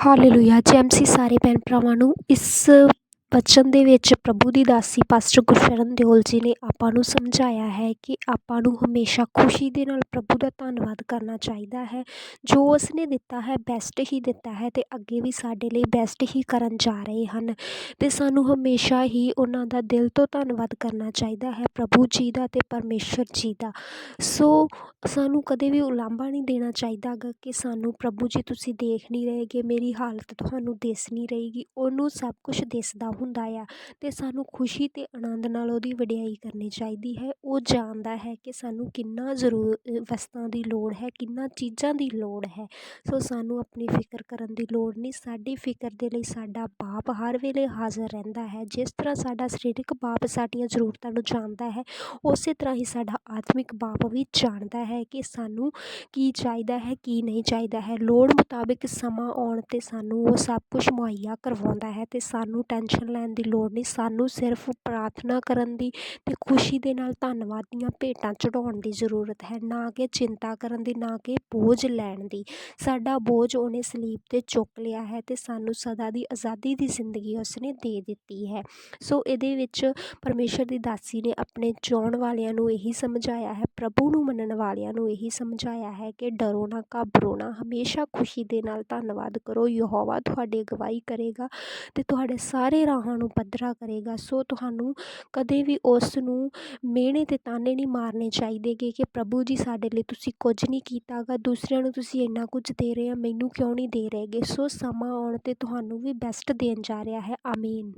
Hallelujah ਜੈਮਸੀ ਸਾਰੇ ਭੈਣ ਭਰਾਵਾਂ ਨੂੰ ਇਸ ਵਚਨ ਦੇ ਵਿੱਚ ਪ੍ਰਭੂ ਦੀ ਦਾਸੀ ਪਾਸਟਰ ਗੁਰਸ਼ਰਨ ਦਿਓਲ ਜੀ ਨੇ ਆਪਾਂ ਨੂੰ ਸਮਝਾਇਆ ਹੈ ਕਿ ਆਪਾਂ ਨੂੰ ਹਮੇਸ਼ਾ ਖੁਸ਼ੀ ਦੇ ਨਾਲ ਪ੍ਰਭੂ ਦਾ ਧੰਨਵਾਦ ਕਰਨਾ ਚਾਹੀਦਾ ਹੈ। ਜੋ ਉਸਨੇ ਦਿੱਤਾ ਹੈ ਬੈਸਟ ਹੀ ਦਿੱਤਾ ਹੈ ਅਤੇ ਅੱਗੇ ਵੀ ਸਾਡੇ ਲਈ ਬੈਸਟ ਹੀ ਕਰਨ ਜਾ ਰਹੇ ਹਨ। ਅਤੇ ਸਾਨੂੰ ਹਮੇਸ਼ਾ ਹੀ ਉਹਨਾਂ ਦਾ ਦਿਲ ਤੋਂ ਧੰਨਵਾਦ ਕਰਨਾ ਚਾਹੀਦਾ ਹੈ, ਪ੍ਰਭੂ ਜੀ ਦਾ ਅਤੇ ਪਰਮੇਸ਼ਰ ਜੀ ਦਾ। ਸੋ ਸਾਨੂੰ ਕਦੇ ਵੀ ਉਲਾਂਭਾ ਨਹੀਂ ਦੇਣਾ ਚਾਹੀਦਾ ਗਾ ਕਿ ਸਾਨੂੰ ਪ੍ਰਭੂ ਜੀ ਤੁਸੀਂ ਦੇਖ ਨਹੀਂ ਰਹੇਗੇ, ਮੇਰੀ ਹਾਲਤ ਤੁਹਾਨੂੰ ਦਿਸ ਨਹੀਂ ਰਹੇਗੀ, ਉਹਨੂੰ ਸਭ ਕੁਝ ਦਿਸਦਾ ਹੁੰਦਾ ਆ ਅਤੇ ਸਾਨੂੰ ਖੁਸ਼ੀ ਅਤੇ ਆਨੰਦ ਨਾਲ ਉਹਦੀ ਵਡਿਆਈ ਕਰਨੀ ਚਾਹੀਦੀ ਹੈ। ਉਹ ਜਾਣਦਾ ਹੈ ਕਿ ਸਾਨੂੰ ਕਿੰਨਾ ਜ਼ਰੂ ਵਸਤਾਂ ਦੀ ਲੋੜ ਹੈ, ਕਿੰਨਾ ਚੀਜ਼ਾਂ ਦੀ ਲੋੜ ਹੈ। ਸੋ ਸਾਨੂੰ ਆਪਣੀ ਫਿਕਰ ਕਰਨ ਦੀ ਲੋੜ ਨਹੀਂ। ਸਾਡੀ ਫਿਕਰ ਦੇ ਲਈ ਸਾਡਾ ਬਾਪ ਹਰ ਵੇਲੇ ਹਾਜ਼ਰ ਰਹਿੰਦਾ ਹੈ। ਜਿਸ ਤਰ੍ਹਾਂ ਸਾਡਾ ਸਰੀਰਕ ਬਾਪ ਸਾਡੀਆਂ ਜ਼ਰੂਰਤਾਂ ਨੂੰ ਜਾਣਦਾ ਹੈ, ਉਸੇ ਤਰ੍ਹਾਂ ਹੀ ਸਾਡਾ ਆਤਮਿਕ ਬਾਪ ਵੀ ਜਾਣਦਾ ਹੈ ਕਿ ਸਾਨੂੰ ਕੀ ਚਾਹੀਦਾ ਹੈ, ਕੀ ਨਹੀਂ ਚਾਹੀਦਾ ਹੈ। ਲੋੜ ਮੁਤਾਬਿਕ ਸਮਾਂ ਆਉਣ 'ਤੇ ਸਾਨੂੰ ਉਹ ਸਭ ਕੁਝ ਮੁਹੱਈਆ ਕਰਵਾਉਂਦਾ ਹੈ ਅਤੇ ਸਾਨੂੰ ਟੈਨਸ਼ਨ ਲੈਣ ਦੀ ਲੋੜ ਨਹੀਂ। ਸਾਨੂੰ ਸਿਰਫ ਪ੍ਰਾਰਥਨਾ ਕਰਨ ਦੀ ਅਤੇ ਖੁਸ਼ੀ ਦੇ ਨਾਲ ਧੰਨਵਾਦ ਦੀਆਂ ਭੇਟਾਂ ਚੜਾਉਣ ਦੀ ਜ਼ਰੂਰਤ ਹੈ, ਨਾ ਕਿ ਚਿੰਤਾ ਕਰਨ ਦੀ, ਨਾ ਕਿ ਬੋਝ ਲੈਣ ਦੀ। ਸਾਡਾ ਬੋਝ ਉਹਨੇ ਸਲੀਬ 'ਤੇ ਚੁੱਕ ਲਿਆ ਹੈ ਅਤੇ ਸਾਨੂੰ ਸਦਾ ਦੀ ਆਜ਼ਾਦੀ ਦੀ ਜ਼ਿੰਦਗੀ ਉਸਨੇ ਦੇ ਦਿੱਤੀ ਹੈ। ਸੋ ਇਹਦੇ ਵਿੱਚ ਪਰਮੇਸ਼ਰ ਦੀ ਦਾਸੀ ਨੇ ਆਪਣੇ ਚਾਹੁਣ ਵਾਲਿਆਂ ਨੂੰ ਇਹੀ ਸਮਝਾਇਆ ਹੈ, ਪ੍ਰਭੂ ਨੂੰ ਮੰਨਣ ਵਾਲਿਆਂ ਨੂੰ ਇਹੀ ਸਮਝਾਇਆ ਹੈ ਕਿ ਡਰੋ ਨਾ, ਘਬਰੋ ਨਾ, ਹਮੇਸ਼ਾ ਖੁਸ਼ੀ ਦੇ ਨਾਲ ਧੰਨਵਾਦ ਕਰੋ। ਯਹੋਵਾ ਤੁਹਾਡੀ ਅਗਵਾਈ ਕਰੇਗਾ ਅਤੇ ਤੁਹਾਡੇ ਸਾਰੇ ਰਾਹਾਂ ਤੁਹਾਨੂੰ ਪੱਧਰਾ ਕਰੇਗਾ, ਸੋ ਤੁਹਾਨੂੰ ਕਦੇ ਵੀ ਉਸ ਨੂੰ ਮਿਹਣੇ ਅਤੇ ਤਾਨੇ ਨਹੀਂ ਮਾਰਨੇ ਚਾਹੀਦੇ ਗੇ ਕਿ ਪ੍ਰਭੂ ਜੀ ਸਾਡੇ ਲਈ ਤੁਸੀਂ ਕੁਝ ਨਹੀਂ ਕੀਤਾ ਗਾ, ਦੂਸਰਿਆਂ ਨੂੰ ਤੁਸੀਂ ਇੰਨਾ ਕੁਝ ਦੇ ਰਹੇ ਆ ਮੈਨੂੰ ਕਿਉਂ ਨਹੀਂ ਦੇ ਰਹੇਗੇ ਸੋ ਸਮਾਂ ਆਉਣ 'ਤੇ ਤੁਹਾਨੂੰ ਵੀ ਬੈਸਟ ਦੇਣ ਜਾ ਰਿਹਾ ਹੈ। ਆਮੀਨ